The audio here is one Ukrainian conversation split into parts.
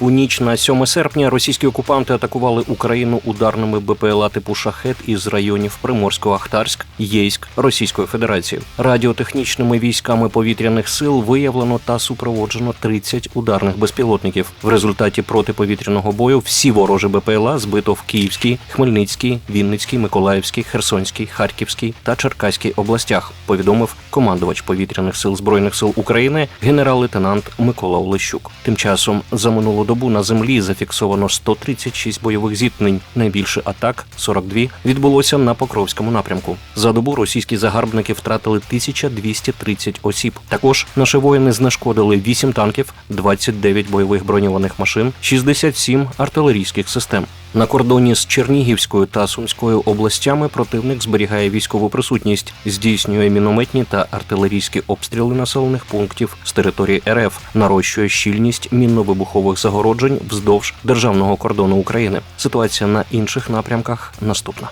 У ніч на 7 серпня російські окупанти атакували Україну ударними БПЛА типу шахет із районів Приморсько-Ахтарськ, Єйськ Російської Федерації. Радіотехнічними військами повітряних сил виявлено та супроводжено 30 ударних безпілотників. В результаті протиповітряного бою всі ворожі БПЛА збито в Київській, Хмельницькій, Вінницькій, Миколаївській, Херсонській, Харківській та Черкаській областях. Повідомив командувач повітряних сил збройних сил України генерал-лейтенант Микола Олещук. Тим часом за минулу добу на землі зафіксовано 136 бойових зіткнень. Найбільше атак 42 відбулося на Покровському напрямку. За добу російські загарбники втратили 1230 осіб. Також наші воїни знешкодили 8 танків, 29 бойових броньованих машин, 67 артилерійських систем. На кордоні з Чернігівською та Сумською областями противник зберігає військову присутність, здійснює мінометні та артилерійські обстріли населених пунктів з території РФ, нарощує щільність мінно-вибухових загороджень вздовж державного кордону України. Ситуація на інших напрямках наступна.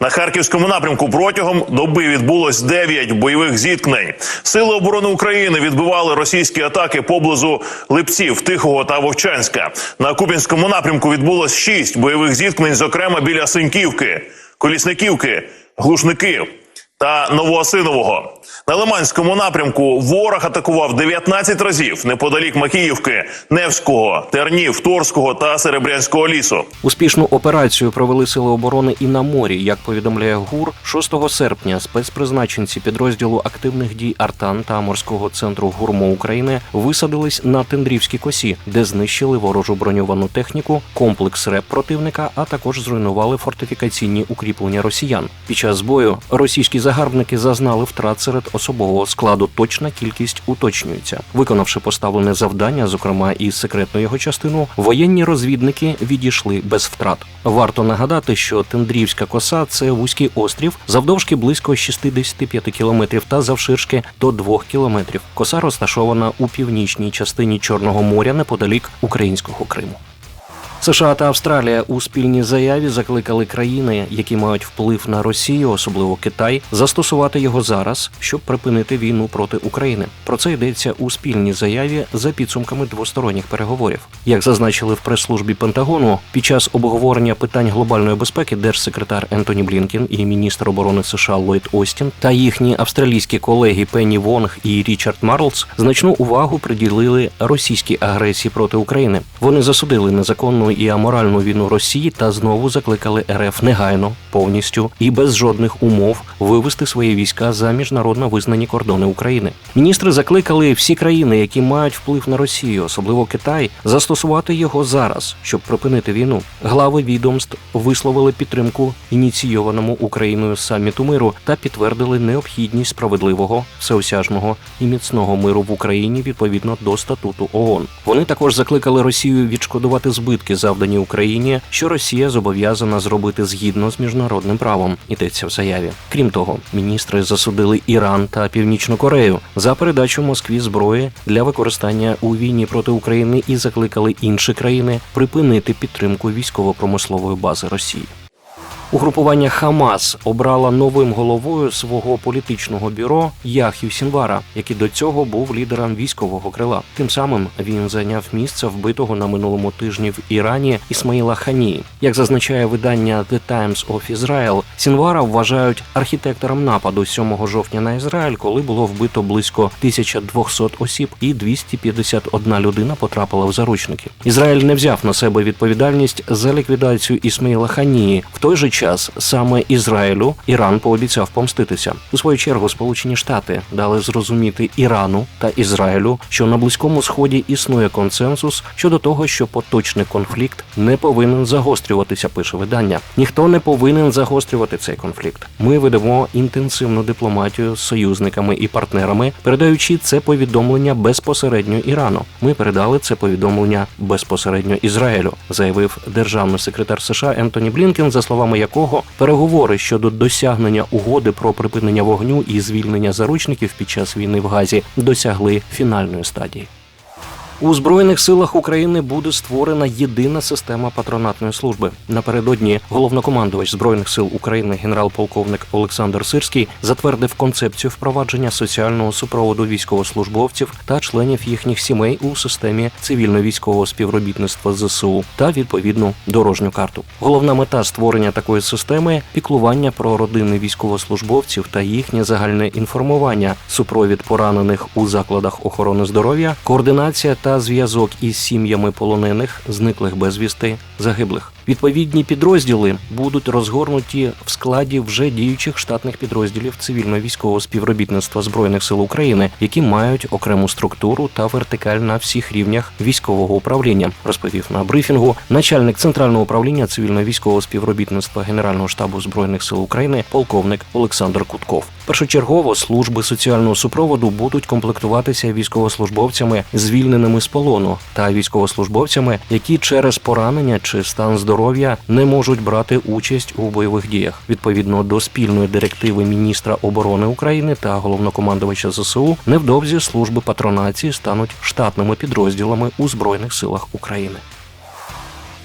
На харківському напрямку протягом доби відбулось 9 бойових зіткнень. Сили оборони України відбивали російські атаки поблизу Липців, Тихого та Вовчанська. На Купінському напрямку відбулось 6 бойових зіткнень, зокрема біля Синьківки, Колісниківки, Глушників та Новоосинового. На Лиманському напрямку ворог атакував 19 разів неподалік Макіївки, Невського, Тернів, Торського та Серебрянського лісу. Успішну операцію провели сили оборони і на морі. Як повідомляє ГУР, 6 серпня спецпризначенці підрозділу активних дій Артан та морського центру ГУРМО України висадились на Тендрівській косі, де знищили ворожу броньовану техніку, комплекс РЕП противника, а також зруйнували фортифікаційні укріплення росіян. Під час бою російські загарбники зазнали втрат серед особового складу. Точна кількість уточнюється. Виконавши поставлене завдання, зокрема і секретну його частину, воєнні розвідники відійшли без втрат. Варто нагадати, що Тендрівська коса це вузький острів завдовжки близько 65 кілометрів та завширшки до 2 кілометрів. Коса розташована у північній частині Чорного моря неподалік українського Криму. США та Австралія у спільній заяві закликали країни, які мають вплив на Росію, особливо Китай, застосувати його зараз, щоб припинити війну проти України. Про це йдеться у спільній заяві за підсумками двосторонніх переговорів. Як зазначили в прес-службі Пентагону, під час обговорення питань глобальної безпеки держсекретар Ентоні Блінкен і міністр оборони США Ллойд Остін та їхні австралійські колеги Пенні Вонг і Річард Марлс значну увагу приділили російській агресії проти України. Вони засудили незаконну і аморальну війну Росії та знову закликали РФ негайно, повністю і без жодних умов вивести свої війська за міжнародно визнані кордони України. Міністри закликали всі країни, які мають вплив на Росію, особливо Китай, застосувати його зараз, щоб припинити війну. Глави відомств висловили підтримку ініційованому Україною саміту миру та підтвердили необхідність справедливого, всеосяжного і міцного миру в Україні відповідно до статуту ООН. Вони також закликали Росію відшкодувати збитки, завдані Україні, що Росія зобов'язана зробити згідно з міжнародним правом. Йдеться в заяві. Крім того, міністри засудили Іран та Північну Корею за передачу Москві зброї для використання у війні проти України і закликали інші країни припинити підтримку військово-промислової бази Росії. Угрупування Хамас обрала новим головою свого політичного бюро Яхю Сінвара, який до цього був лідером військового крила. Тим самим він зайняв місце вбитого на минулому тижні в Ірані Ісмаїла Хані. Як зазначає видання The Times of Israel, Сінвара вважають архітектором нападу 7 жовтня на Ізраїль, коли було вбито близько 1200 осіб, і 251 людина потрапила в заручники. Ізраїль не взяв на себе відповідальність за ліквідацію Ісмаїла Ханії. В той же час саме Ізраїлю Іран пообіцяв помститися. У свою чергу Сполучені Штати дали зрозуміти Ірану та Ізраїлю, що на близькому сході існує консенсус щодо того, що поточний конфлікт не повинен загострюватися. Пише видання. Ніхто не повинен загострювати цей конфлікт. Ми ведемо інтенсивну дипломатію з союзниками і партнерами, передаючи це повідомлення безпосередньо Ірану. Ми передали це повідомлення безпосередньо Ізраїлю, заявив державний секретар США Ентоні Блінкен, за словами якого переговори щодо досягнення угоди про припинення вогню і звільнення заручників під час війни в Газі досягли фінальної стадії. У збройних силах України буде створена єдина система патронатної служби. Напередодні головнокомандувач збройних сил України генерал-полковник Олександр Сирський затвердив концепцію впровадження соціального супроводу військовослужбовців та членів їхніх сімей у системі цивільно-військового співробітництва ЗСУ та відповідну дорожню карту. Головна мета створення такої системи піклування про родини військовослужбовців та їхнє загальне інформування, супровід поранених у закладах охорони здоров'я, координація та зв'язок із сім'ями полонених, зниклих безвісти, загиблих. Відповідні підрозділи будуть розгорнуті в складі вже діючих штатних підрозділів цивільно-військового співробітництва збройних сил України, які мають окрему структуру та вертикаль на всіх рівнях військового управління, розповів на брифінгу начальник центрального управління цивільно-військового співробітництва Генерального штабу збройних сил України, полковник Олександр Кутков. Першочергово служби соціального супроводу будуть комплектуватися військовослужбовцями, звільненими з полону, та військовослужбовцями, які через поранення чи стан здоров'я не можуть брати участь у бойових діях. Відповідно до спільної директиви міністра оборони України та головнокомандувача ЗСУ, невдовзі служби патронації стануть штатними підрозділами у збройних силах України.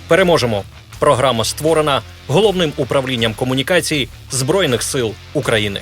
Переможемо. Програма створена головним управлінням комунікацій Збройних сил України.